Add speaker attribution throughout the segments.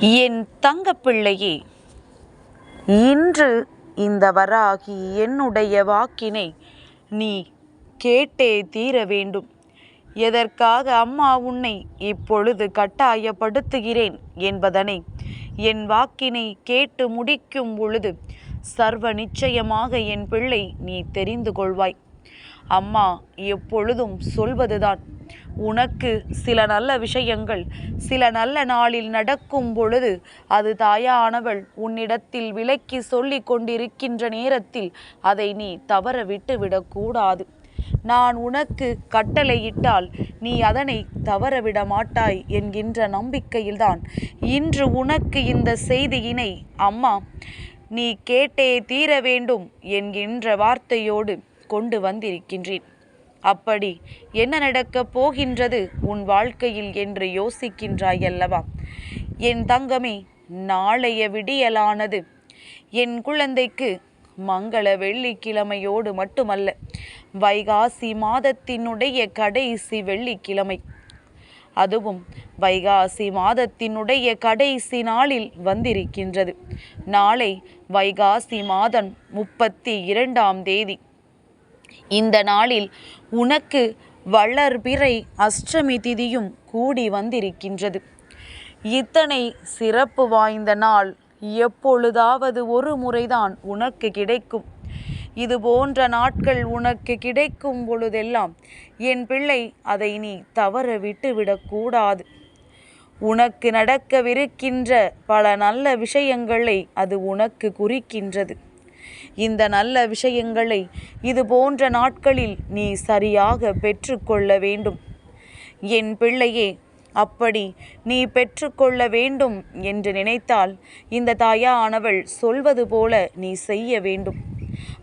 Speaker 1: என் தங்கப்பிள்ளையே இன்று இந்த வராகி என்னுடைய வாக்கினை நீ கேட்டே தீர வேண்டும். எதற்காக அம்மா உன்னை இப்பொழுது கட்டாயப்படுத்துகிறேன் என்பதனை என் வாக்கினை கேட்டு முடிக்கும் பொழுது சர்வ நிச்சயமாக என் பிள்ளை நீ தெரிந்து கொள்வாய். அம்மா எப்பொழுதும் சொல்வதுதான். உனக்கு சில நல்ல விஷயங்கள் சில நல்ல நாளில் நடக்கும் பொழுது அது தாயானவள் உன்னிடத்தில் விலக்கி சொல்லி கொண்டிருக்கின்ற நேரத்தில் அதை நீ தவற விட்டுவிடக்கூடாது நான் உனக்கு கட்டளையிட்டால் நீ அதனை தவறவிட மாட்டாய் என்கின்ற நம்பிக்கையில்தான். இன்று உனக்கு இந்த செய்தியினை அம்மா நீ கேட்டே தீர வேண்டும் என்கின்ற வார்த்தையோடு கொண்டு வந்திருக்கின்றேன். அப்படி என்ன நடக்கப் போகின்றது உன் வாழ்க்கையில் என்று யோசிக்கின்றாய் அல்லவா? என் தங்கமே நாளைய விடியலானது. என் குழந்தைக்கு மங்கள வெள்ளிக்கிழமையோடு மட்டுமல்ல வைகாசி மாதத்தினுடைய கடைசி வெள்ளிக்கிழமை. அதுவும் வைகாசி மாதத்தினுடைய கடைசி நாளில் வந்திருக்கின்றது. நாளை வைகாசி மாதம் முப்பத்தி இரண்டாம் தேதி. இந்த நாளில் உனக்கு வளர்பிறை அஷ்டமி திதியும் கூடி வந்திருக்கின்றது. இத்தனை சிறப்பு வாய்ந்த நாள் எப்பொழுதாவது ஒரு முறைதான் உனக்கு கிடைக்கும். இது போன்ற நாட்கள் உனக்கு கிடைக்கும் பொழுதெல்லாம் என் பிள்ளை அதை நீ தவற விட்டுவிடக்கூடாது உனக்கு நடக்கவிருக்கின்ற பல நல்ல விஷயங்களை அது உனக்கு குறிக்கின்றது. இந்த நல்ல விஷயங்களை இது போன்ற நாட்களில் நீ சரியாக பெற்றுக்கொள்ள வேண்டும். என் பிள்ளையே அப்படி நீ பெற்றுக்கொள்ள வேண்டும் என்று நினைத்தால் இந்த தாயானவள் சொல்வது போல நீ செய்ய வேண்டும்.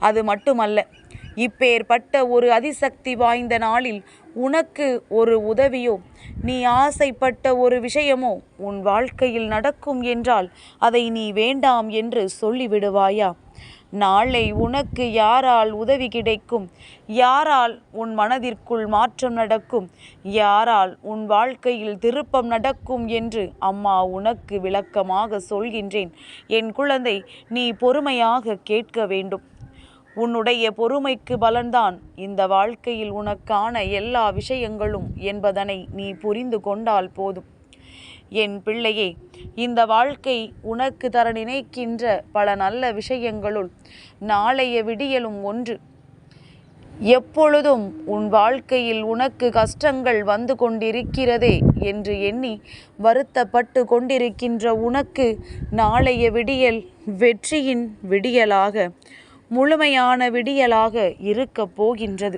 Speaker 1: அது மட்டுமல்ல இப்பேற்பட்ட ஒரு அதிசக்தி வாய்ந்த நாளில் உனக்கு ஒரு உதவியோ நீ ஆசைப்பட்ட ஒரு விஷயமோ உன் வாழ்க்கையில் நடக்கும் என்றால் அதை நீ வேண்டாம் என்று சொல்லிவிடுவாயா? நாளை உனக்கு யாரால் உதவி கிடைக்கும்? யாரால் உன் மனதிற்குள் மாற்றம் நடக்கும்? யாரால் உன் வாழ்க்கையில் திருப்பம் நடக்கும் என்று அம்மா உனக்கு விளக்கமாக சொல்கின்றேன். என் குழந்தை நீ பொறுமையாக கேட்க வேண்டும். உன்னுடைய பொறுமைக்கு பலன்தான் இந்த வாழ்க்கையில் உனக்கான எல்லா விஷயங்களும் என்பதனை நீ புரிந்து கொண்டால் போதும். என் பிள்ளையே இந்த வாழ்க்கை உனக்கு தர நினைக்கின்ற பல நல்ல விஷயங்களுள் நாளைய விடியலும் ஒன்று. எப்பொழுதும் உன் வாழ்க்கையில் உனக்கு கஷ்டங்கள் வந்து கொண்டிருக்கிறதே என்று எண்ணி வருத்தப்பட்டு கொண்டிருக்கின்ற உனக்கு நாளைய விடியல் வெற்றியின் விடியலாக முழுமையான விடியலாக இருக்கப் போகின்றது.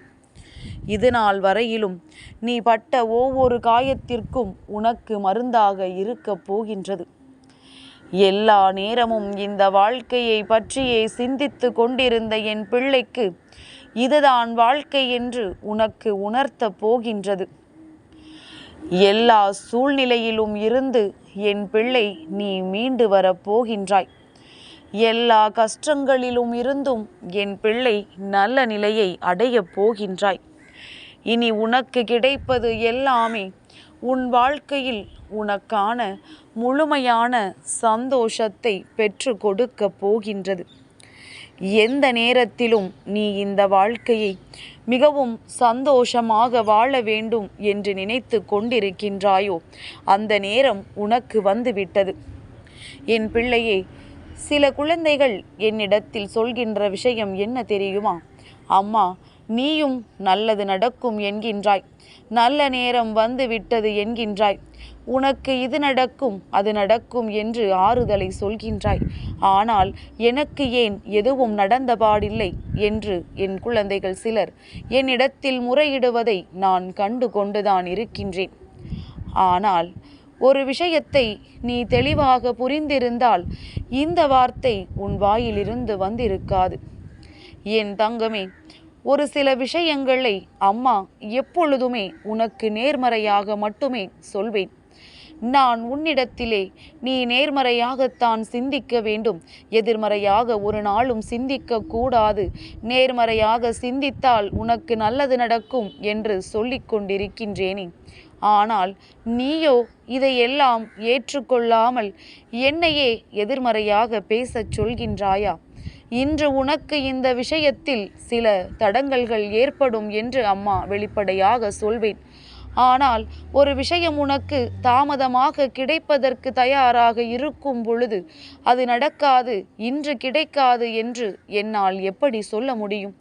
Speaker 1: இது நாள் வரையிலும் நீ பட்ட ஒவ்வொரு காயத்திற்கும் உனக்கு மருந்தாக இருக்கப் போகின்றது. எல்லா நேரமும் இந்த வாழ்க்கையை பற்றியே சிந்தித்து கொண்டிருந்த என் பிள்ளைக்கு இதுதான் வாழ்க்கை என்று உனக்கு உணர்த்தப் போகின்றது. எல்லா சூழ்நிலையிலும் இருந்து என் பிள்ளை நீ மீண்டு வரப் போகின்றாய். எல்லா கஷ்டங்களிலும் இருந்தும் என் பிள்ளை நல்ல நிலையை அடையப் போகின்றாய். இனி உனக்கு கிடைப்பது எல்லாமே உன் வாழ்க்கையில் உனக்கான முழுமையான சந்தோஷத்தை பெற்று கொடுக்க போகின்றது. எந்த நேரத்திலும் நீ இந்த வாழ்க்கையை மிகவும் சந்தோஷமாக வாழ வேண்டும் என்று நினைத்து கொண்டிருக்கின்றாயோ அந்த நேரம் உனக்கு வந்துவிட்டது. என் பிள்ளையே சில குழந்தைகள் என்னிடத்தில் சொல்கின்ற விஷயம் என்ன தெரியுமா? அம்மா நீயும் நல்லது நடக்கும் என்கின்றாய். நல்ல நேரம் வந்து விட்டது என்கின்றாய். உனக்கு இது நடக்கும் அது நடக்கும் என்று ஆறுதலை சொல்கின்றாய். ஆனால் எனக்கு ஏன் எதுவும் நடந்தபாடில்லை என்று என் குழந்தைகள் சிலர் என்னிடத்தில் முறையிடுவதை நான் கண்டு கொண்டுதான் இருக்கின்றேன். ஆனால் ஒரு விஷயத்தை நீ தெளிவாக புரிந்திருந்தால் இந்த வார்த்தை உன் வாயிலிருந்து வந்திருக்காது. என் தங்கமே ஒரு சில விஷயங்களை அம்மா எப்பொழுதுமே உனக்கு நேர்மறையாக மட்டுமே சொல்வேன். நான் உன்னிடத்திலே நீ நேர்மறையாகத்தான் சிந்திக்க வேண்டும். எதிர்மறையாக ஒரு நாளும் சிந்திக்க கூடாது. நேர்மறையாக சிந்தித்தால் உனக்கு நல்லது நடக்கும் என்று சொல்லிக் கொண்டிருக்கின்றேனே. ஆனால் நீயோ இதையெல்லாம் ஏற்றுக்கொள்ளாமல் என்னையே எதிர்மறையாக பேசச் சொல்கின்றாயா? இன்று உனக்கு இந்த விஷயத்தில் சில தடங்கல்கள் ஏற்படும் என்று அம்மா வெளிப்படையாக சொல்வேன். ஆனால் ஒரு விஷயம் உனக்கு தாமதமாக கிடைப்பதற்கு தயாராக இருக்கும் பொழுது அது நடக்காது இன்று கிடைக்காது என்று என்னால் எப்படி சொல்ல முடியும்?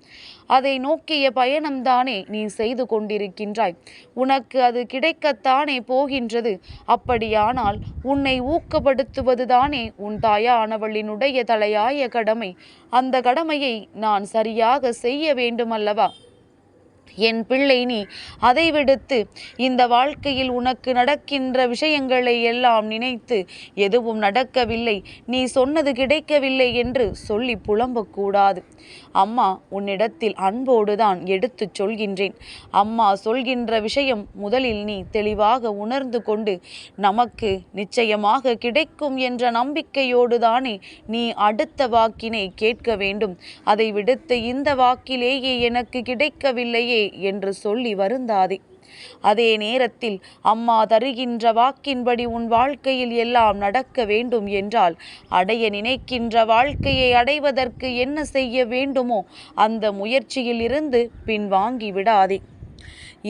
Speaker 1: அதை நோக்கிய பயணம்தானே நீ செய்து கொண்டிருக்கின்றாய். உனக்கு அது கிடைக்கத்தானே போகின்றது. அப்படியானால் உன்னை ஊக்கப்படுத்துவதுதானே உன் தாயானவளினுடைய தலையாய கடமை. அந்த கடமையை நான் சரியாக செய்ய வேண்டுமல்லவா? என் பிள்ளை நீ அதை விடுத்து இந்த வாழ்க்கையில் உனக்கு நடக்கின்ற விஷயங்களை எல்லாம் நினைத்து எதுவும் நடக்கவில்லை. நீ சொன்னது கிடைக்கவில்லை என்று சொல்லி புலம்பக்கூடாது. அம்மா உன்னிடத்தில் அன்போடுதான் எடுத்துச் சொல்கின்றேன். அம்மா சொல்கின்ற விஷயம் முதலில் நீ தெளிவாக உணர்ந்து கொண்டு நமக்கு நிச்சயமாக கிடைக்கும் என்ற நம்பிக்கையோடு தானே நீ அடுத்த வாக்கினை கேட்க வேண்டும். அதை விடுத்து இந்த வாக்கிலேயே எனக்கு கிடைக்கவில்லையே என்று சொல்லி வருந்தாதே. அதே நேரத்தில் அம்மா தருகின்ற வாக்கின்படி உன் வாழ்க்கையில் எல்லாம் நடக்க வேண்டும் என்றால் அடைய நினைக்கின்ற வாழ்க்கையை அடைவதற்கு என்ன செய்ய வேண்டுமோ அந்த முயற்சியில் இருந்து பின்வாங்கி விடாதே.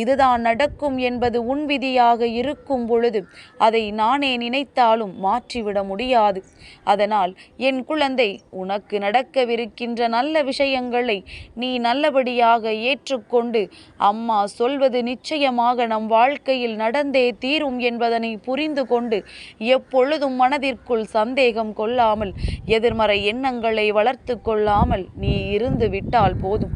Speaker 1: இதுதான் நடக்கும் என்பது உன் விதியாக இருக்கும் பொழுது அதை நானே நினைத்தாலும் மாற்றிவிட முடியாது. அதனால் என் குழந்தை உனக்கு நடக்கவிருக்கின்ற நல்ல விஷயங்களை நீ நல்லபடியாக ஏற்றுக்கொண்டு அம்மா சொல்வது நிச்சயமாக நம் வாழ்க்கையில் நடந்தே தீரும் என்பதனை புரிந்து கொண்டு எப்பொழுதும் மனதிற்குள் சந்தேகம் கொள்ளாமல் எதிர்மறை எண்ணங்களை வளர்த்து கொள்ளாமல் நீ இருந்து விட்டால் போதும்.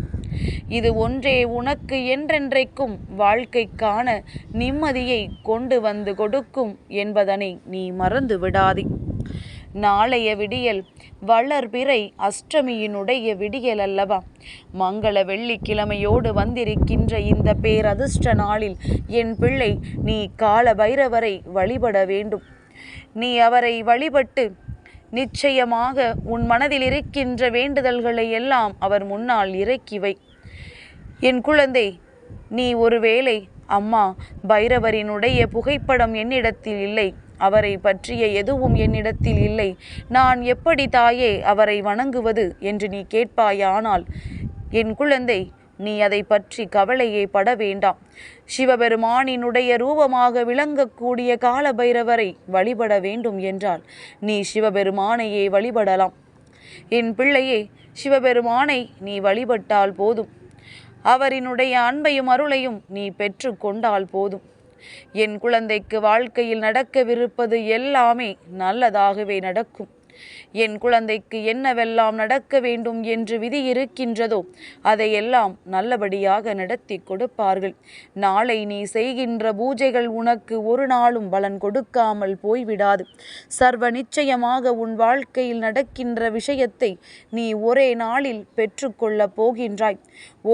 Speaker 1: இது ஒன்றே உனக்கு என்றென்றைக்கும் வாழ்க்கைக்கான நிம்மதியை கொண்டு வந்து கொடுக்கும் என்பதனை நீ மறந்து விடாதே. நாளைய விடியல் வளர்பிறை அஷ்டமியினுடைய விடியல் அல்லவா? மங்கள வெள்ளிக்கிழமையோடு வந்திருக்கின்ற இந்த பேரதிர்ஷ்ட நாளில் என் பிள்ளை நீ கால பைரவரை வழிபட வேண்டும். நீ அவரை வழிபட்டு நிச்சயமாக உன் மனதில் இருக்கின்ற வேண்டுதல்களை எல்லாம் அவர் முன்னால் இறக்கி வை. என் குழந்தை நீ ஒருவேளை அம்மா பைரவரினுடைய புகைப்படம் என்னிடத்தில் இல்லை அவரை பற்றிய எதுவும் என்னிடத்தில் இல்லை. நான் எப்படி தாயே அவரை வணங்குவது என்று நீ கேட்பாயானால் என் குழந்தை நீ அதை பற்றி கவலையே பட வேண்டாம். சிவபெருமானினுடைய ரூபமாக விளங்கக்கூடிய கால பைரவரை வழிபட வேண்டும் என்றால் நீ சிவபெருமானையே வழிபடலாம். என் பிள்ளையே சிவபெருமானை நீ வழிபட்டால் போதும். அவரினுடைய அன்பையும் அருளையும் நீ பெற்று கொண்டால் போதும். என் குழந்தைக்கு வாழ்க்கையில் நடக்கவிருப்பது எல்லாமே நல்லதாகவே நடக்கும். என் குழந்தைக்கு என்னவெல்லாம் நடக்க வேண்டும் என்று விதி இருக்கின்றதோ அதையெல்லாம் நல்லபடியாக நடத்தி கொடுப்பார்கள். நாளை நீ செய்கின்ற பூஜைகள் உனக்கு ஒரு நாளும் பலன் கொடுக்காமல் போய்விடாது. சர்வ நிச்சயமாக உன் வாழ்க்கையில் நடக்கின்ற விஷயத்தை நீ ஒரே நாளில் பெற்றுக்கொள்ளப் போகின்றாய்.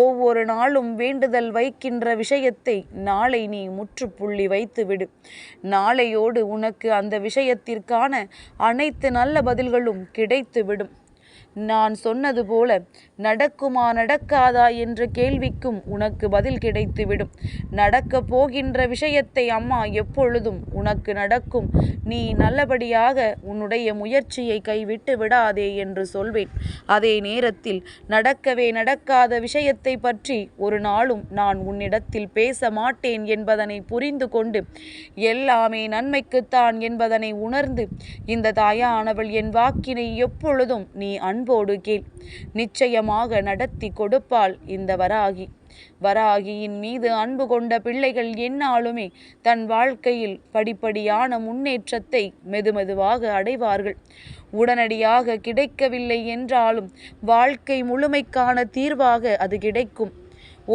Speaker 1: ஒவ்வொரு நாளும் வேண்டுதல் வைக்கின்ற விஷயத்தை நாளை நீ முற்றுப்புள்ளி வைத்துவிடு. நாளையோடு உனக்கு அந்த விஷயத்திற்கான அனைத்து நல்ல பதில்களும் கிடைத்துவிடும். நான் சொன்னது போல நடக்குமா நடக்காதா? என்ற கேள்விக்கும் உனக்கு பதில் கிடைத்துவிடும். நடக்கப் போகின்ற விஷயத்தை அம்மா எப்பொழுதும் உனக்கு நடக்கும். நீ நல்லபடியாக உன்னுடைய முயற்சியை கைவிட்டு விடாதே என்று சொல்வேன். அதே நேரத்தில் நடக்கவே நடக்காத விஷயத்தை பற்றி ஒரு நாளும் நான் உன்னிடத்தில் பேச மாட்டேன் என்பதனை புரிந்து கொண்டு எல்லாமே நன்மைக்குத்தான் என்பதனை உணர்ந்து இந்த தாயானவள் என் வாக்கினை எப்பொழுதும் நீ அன்போடு கீழ் நிச்சயமாக நடத்தி கொடுப்பாள் இந்த வராகி. வராகியின் மீது அன்பு கொண்ட பிள்ளைகள் என்னாலுமே தன் வாழ்க்கையில் படிப்படியான முன்னேற்றத்தை மெதுமெதுவாக அடைவார்கள். உடனடியாக கிடைக்கவில்லை என்றாலும் வாழ்க்கை முழுமைக்கான தீர்வாக அது கிடைக்கும்.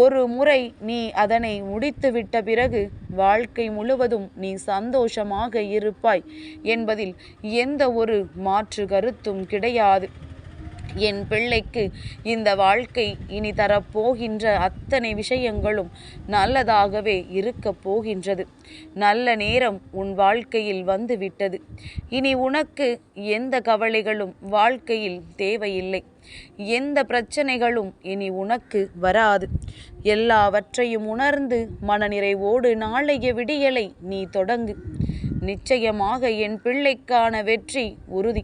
Speaker 1: ஒரு முறை நீ அதனை முடித்துவிட்ட பிறகு வாழ்க்கை முழுவதும் நீ சந்தோஷமாக இருப்பாய் என்பதில் எந்த ஒரு மாற்று கருத்தும் கிடையாது. என் பிள்ளைக்கு இந்த வாழ்க்கை இனி தரப்போகின்ற அத்தனை விஷயங்களும் நல்லதாகவே இருக்கப் போகின்றது. நல்ல நேரம் உன் வாழ்க்கையில் வந்து விட்டது இனி உனக்கு எந்த கவலைகளும் வாழ்க்கையில் தேவையில்லை. எந்த பிரச்சனைகளும் இனி உனக்கு வராது. எல்லாவற்றையும் உணர்ந்து மனநிறைவோடு நாளைய விடியலை நீ தொடங்கு. நிச்சயமாக என் பிள்ளைக்கான வெற்றி உறுதி.